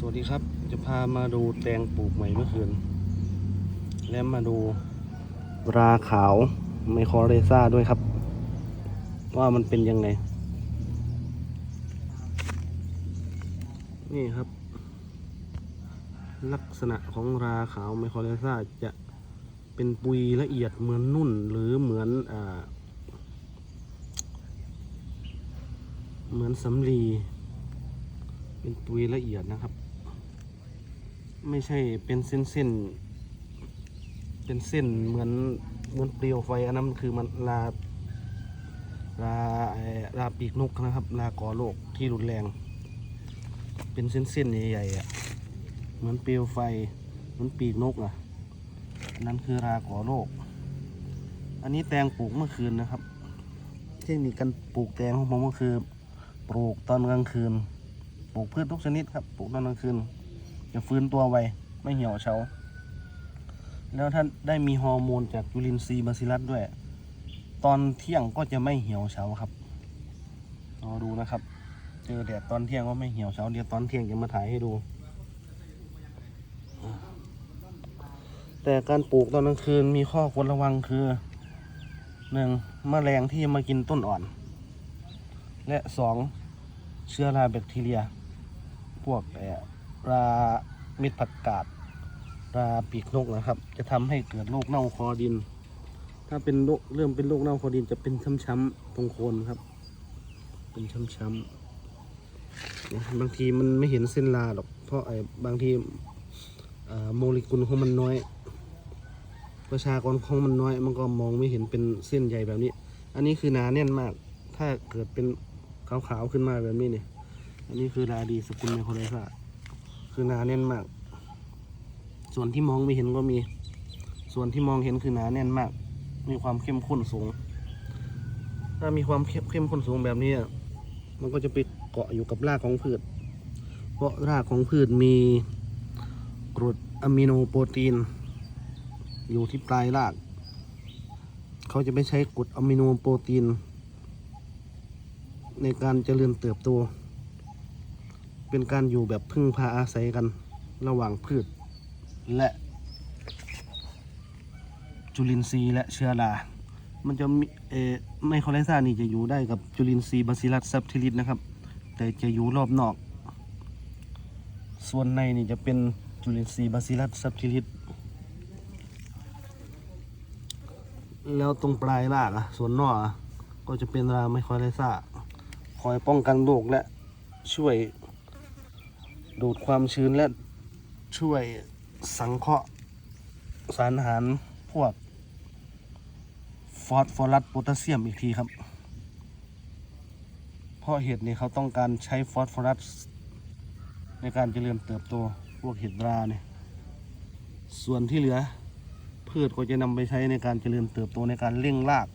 สวัสดีครับ จะพามาดูแตงปลูกใหม่เมื่อคืน และมาดูราขาวไมโครเรซ่าด้วยครับ ว่ามันเป็นยังไง นี่ครับ ลักษณะของราขาวไมโครเรซ่าจะเป็นปุยละเอียดเหมือนนุ่นหรือเหมือนอ่าเหมือนสำลี เป็นปุยละเอียดนะครับ ไม่ใช่เป็นเส้นเส้นๆ เป็นเส้นเหมือนเหมือนเปลวไฟอันนั้นคือมันลาลาลาปีกนกนะครับ ลากอโลกที่รุนแรง เป็นเส้นเส้นๆ ใหญ่ๆอะเหมือนเปลวไฟเหมือนปีกนกอะอันนั้นคือรากอโลก อันนี้แตงปลูกเมื่อคืนนะครับ เทคนิคการปลูกแตงของผมก็คือ ปลูกตอนกลางคืน ปลูกพืชทุกชนิดครับ ปลูกตอนกลางคืน จะฟื้นตัวไว ไม่เหี่ยวเฉา แล้วถ้าได้มีฮอร์โมนจากจุลินทรีย์บาซิลัสด้วย ตอนเที่ยงก็จะไม่เหี่ยวเฉาครับรอดูนะครับ เจอแดดตอนเที่ยงก็ไม่เหี่ยวเฉาเดี๋ยวตอนเที่ยงจะมาถ่ายให้ดู แต่การปลูกตอนกลางคืนมีข้อควรระวังคือหนึ่งแมลงที่มากินต้นอ่อน และสองเชื้อราแบคทีเรีย พวกเราเม็ดผักกาดราปีกนกนะครับ จะทำให้เกิดโรคเน่าคอดิน ถ้าเป็นโรคเริ่มเป็นโรคเน่าคอดินจะเป็นช้ำๆตรงโคนครับ เป็นช้ำๆนะบางทีมันไม่เห็นเส้นราหรอก เพราะไอ้บางทีโมเลกุลของมันน้อย ประชากรของมันน้อย มันก็มองไม่เห็นเป็นเส้นใหญ่แบบนี้ อันนี้คือหนาแน่นมาก ถ้าเกิดเป็นขาวๆขึ้นมาแบบนี้เนี่ย อันนี้คือราดีสกุลไมโครไลซ่า คือหนาแน่นมาก ส่วนที่มองไม่เห็นก็มี ส่วนที่มองเห็นคือหนาแน่นมาก มีความเข้มข้นสูง ถ้ามีความเข้มเข้มข้นสูงแบบนี้ มันก็จะไปเกาะอยู่กับรากของพืช เพราะรากของพืชมีกรดอะมิโนโปรตีน อยู่ที่ปลายราก เขาจะไม่ใช้กรดอะมิโนโปรตีน ในการเจริญเติบโต เป็นการอยู่แบบพึ่งพาอาศัยกันระหว่างพืช และจุลินทรีย์และเชื้อรา มันจะมีเอไมโครไลซ่านี่จะอยู่ได้กับจุลินทรีย์บาซิลัสซับทิลิสนะครับ แต่จะอยู่รอบนอก ส่วนในนี่จะเป็นจุลินทรีย์บาซิลัสซับทิลิสแล้วตรงปลายรากอะส่วนนอกอะก็จะเป็นราไมโครไลซ่าคอยป้องกันโรคและช่วย ดูดความชื้นและช่วยสังเคราะห์สารอาหารพวก ฟอสฟอรัสโพแทสเซียมอีกทีครับ เพราะเห็ดนี่เขาต้องการใช้ฟอสฟอรัส ในการเจริญเติบโตพวกเห็ดราเนี่ยส่วนที่เหลือพืชก็จะนำไปใช้ในการเจริญเติบโตในการเร่งราก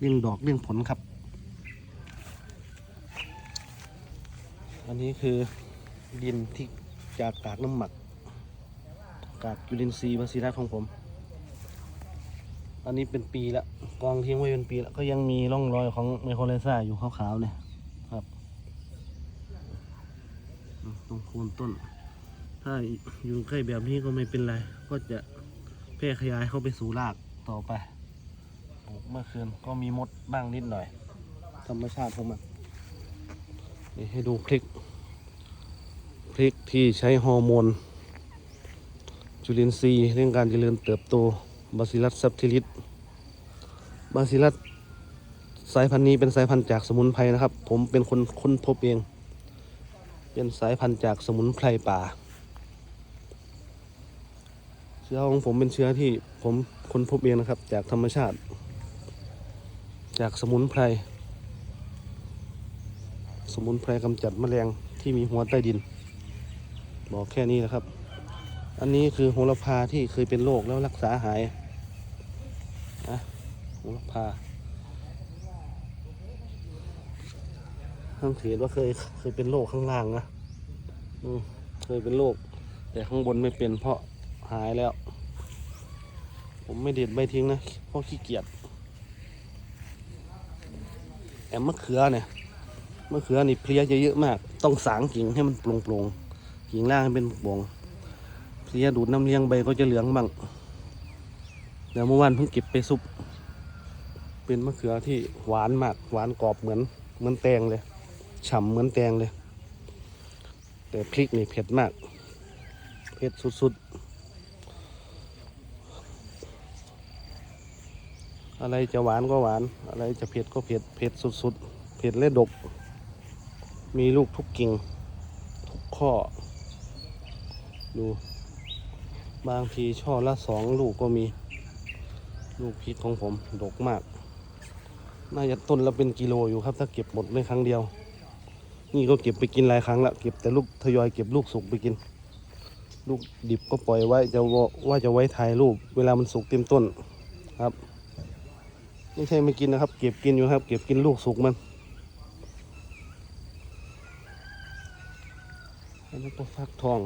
เร่งดอกเร่งผลครับ อันนี้คือ ดินที่จากกากน้ำหมัก กากจุลินทรีย์บาซิลัสของผม อันนี้เป็นปีละกองทิ้งไว้เป็นปีละก็ยังมีร่องรอยของไมโครไลซ่าอยู่ขาวๆเนี่ยครับตรงโคนต้น ถ้าอยู่ใกล้แบบนี้ก็ไม่เป็นไร ก็จะแพร่ขยายเข้าไปสู่รากต่อไปปลูกเมื่อคืนก็มีมดบ้างนิดหน่อย ธรรมชาติของมันนี่ให้ดูพริก พริกที่ใช้ฮอร์โมน จุลินทรีย์เรื่องการเจริญเติบโตบาซิลัสซับทิลิสบาซิลัสสายพันธุ์นี้เป็นสายพันธุ์จากสมุนไพรนะครับ ผมเป็นคนค้นพบเอง เป็นสายพันธุ์จากสมุนไพรป่า เชื้อของผมเป็นเชื้อที่ผมค้นพบเองนะครับ จากธรรมชาติ จากสมุนไพร สมุนไพรกำจัดแมลงที่มีหัวใต้ดิน บอกแค่นี้นะครับ อันนี้คือโหระพาที่เคยเป็นโรคแล้วรักษาหายนะโหระพาสังเกตว่าเคยเคยเป็นโรคข้างล่างนะอืเคยเป็นโรคแต่ข้างบนไม่เป็นเพราะหายแล้ว ผมไม่เด็ดใบทิ้งนะเพราะขี้เกียจแอมมะเขือเนี่ยมะเขือนี่เพลี้ยเยอะมาก ต้องสางกิ่งให้มันโปร่งๆ กิ่งล่างเป็นโป่งเพลียดูดน้ำเลี้ยงใบก็จะเหลืองบ้างเดี๋ยวเมื่อวานเพิ่งเก็บไปซุป เป็นมะเขือที่หวานมากหวานกรอบเหมือนเหมือนแตงเลยฉ่ำเหมือนแตงเลย แต่พริกนี่เผ็ดมาก เผ็ดสุดๆ อะไรจะหวานก็หวาน อะไรจะเผ็ดก็เผ็ด เผ็ดสุดๆ เผ็ดและดก มีลูกทุกกิ่ง ทุกข้อ ดู บางทีช่อละสองลูกก็มี ลูกพริกของผมดกมาก น่าจะต้นละเป็นกิโลอยู่ครับ ถ้าเก็บหมดในครั้งเดียว นี่ก็เก็บไปกินหลายครั้งละเก็บแต่ลูกทยอยเก็บลูกสุกไปกิน ลูกดิบก็ปล่อยไว้จะว่าจะไว้ถ่ายรูป เวลามันสุกเต็มต้นครับไม่ใช่ไม่กินนะครับ เก็บกินอยู่ครับ เก็บกินลูกสุกมันอันนี้ก็ฟักทอง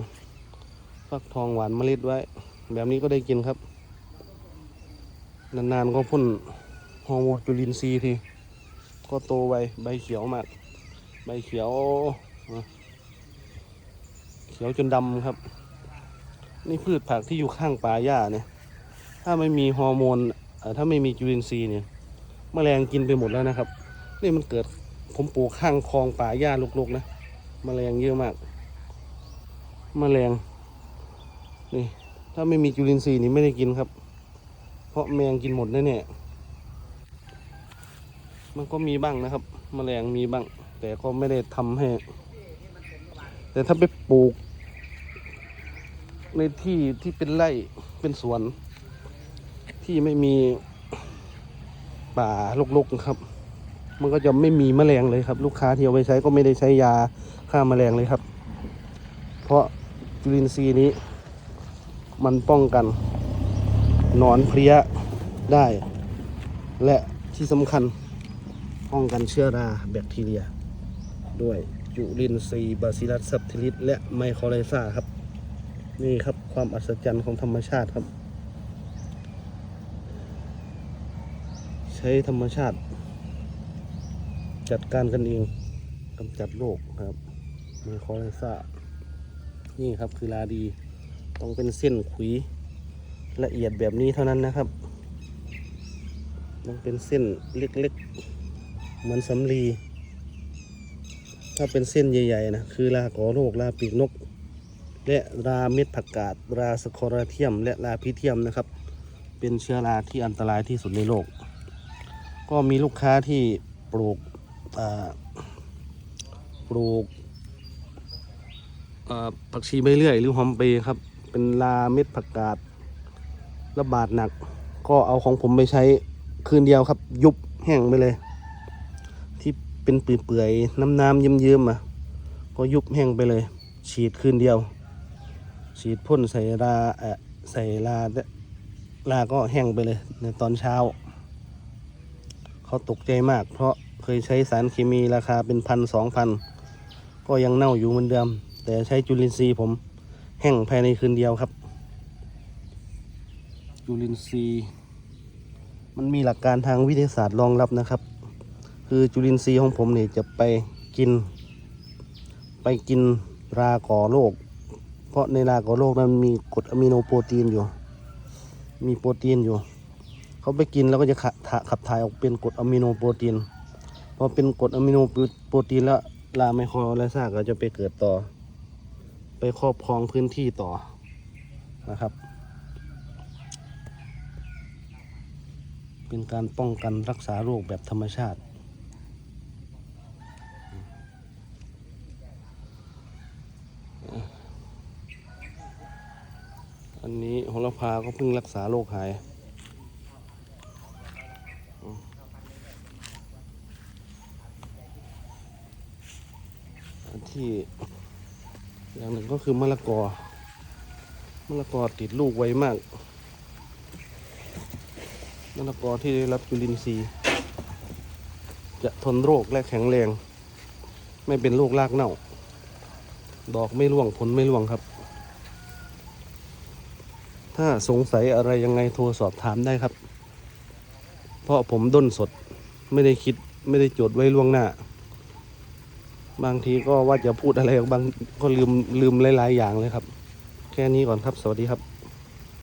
ฟักทองหวานเมล็ดไว้ แบบนี้ก็ได้กินครับ นานๆก็พ่นฮอร์โมนจุลินทรีย์ทีก็โตไวใบเขียวมาก ใบเขียว เขียวจนดำครับ นี่พืชผักที่อยู่ข้างป่าหญ้าเนี่ย ถ้าไม่มีฮอร์โมนถ้าไม่มีจุลินทรีย์เนี่ยแมลงกินไปหมดแล้วนะครับ นี่มันเกิดผมปลูกข้างคลองป่าหญ้าลกๆนะแมลงเยอะมากแมลง นี่ ถ้าไม่มีจุลินทรีย์นี่ไม่ได้กินครับ เพราะแมงกินหมดแน่ๆมันก็มีบ้างนะครับแมลงมีบ้าง แต่ก็ไม่ได้ทำให้ แต่ถ้าไปปลูก ในที่ที่เป็นไร่เป็นสวน ที่ไม่มีป่ารกๆนะครับ มันก็จะไม่มีแมลงเลยครับ ลูกค้าที่เอาไปใช้ก็ไม่ได้ใช้ยาฆ่าแมลงเลยครับ เพราะจุลินทรีย์นี้ มันป้องกันหนอนเพลี้ยได้ และที่สำคัญป้องกันเชื้อราแบคทีเรีย ด้วยจุลินทรีย์บาซิลัสซับทิลิสและไมโครไลซาครับ นี่ครับความอัศจรรย์ของธรรมชาติครับ ใช้ธรรมชาติ จัดการกันเองกำจัดโรคครับไมโครไลซานี่ครับคือลาดี ต้องเป็นเส้นขุยละเอียดแบบนี้เท่านั้นนะครับ ต้องเป็นเส้นเล็กๆ เหมือนสำลี ถ้าเป็นเส้นใหญ่ๆนะคือลากอโรคลาปีกนก และราเม็ดผักกาดราสโคราเทียม และราพิเทียมนะครับ เป็นเชื้อราที่อันตรายที่สุดในโลก ก็มีลูกค้าที่ปลูกปลูกผักชีใบเลื่อยหรือหอมเปร์ครับ เป็นราเม็ดผักกาดระบาดหนัก ก็เอาของผมไปใช้คืนเดียวครับ ยุบแห้งไปเลย ที่เป็นเปื่อยๆน้ำๆเยิ้มๆอะก็ยุบแห้งไปเลย ฉีดคืนเดียว ฉีดพ่นใส่ราเอ่อใส่ราลาก็แห้งไปเลย ในตอนเช้า เขาตกใจมาก เพราะเคยใช้สารเคมีราคาเป็นพันสองพันก็ยังเน่าอยู่เหมือนเดิม แต่ใช้จุลินทรีย์ผม แห้งภายในคืนเดียวครับจุลินทรีย์มันมีหลักการทางวิทยาศาสตร์รองรับนะครับ คือจุลินทรีย์ของผมเนี่ยจะไปกิน ไปกินราก่อโรคเพราะในราก่อโรคนั้นมีกรดอะมิโนโปรตีนอยู่ มีโปรตีนอยู่ เขาไปกินแล้วก็จะขับถ่าขับถ่ายออกเป็นกรดอะมิโนโปรตีนพอเป็นกรดอะมิโนโปรตีนแล้วลาไมโครไลซ่าก็จะไปเกิดต่อ ไปครอบครองพื้นที่ต่อนะครับ เป็นการป้องกันรักษาโรคแบบธรรมชาติ อันนี้โหระพาก็เพิ่งรักษาโรคหายที่ อย่างหนึ่งก็คือมะละกอ มะละกอติดลูกไวมาก มะละกอที่ได้รับจุลินทรีย์ จะทนโรคและแข็งแรง ไม่เป็นโรครากเน่า ดอกไม่ร่วงผลไม่ร่วงครับ ถ้าสงสัยอะไรยังไงโทรสอบถามได้ครับ เพราะผมด้นสดไม่ได้คิดไม่ได้จดไว้ล่วงหน้า บางทีก็ว่าจะพูดอะไรบางก็ลืมลืมหลาย ๆ อย่างเลยครับ แค่นี้ก่อนครับสวัสดีครับ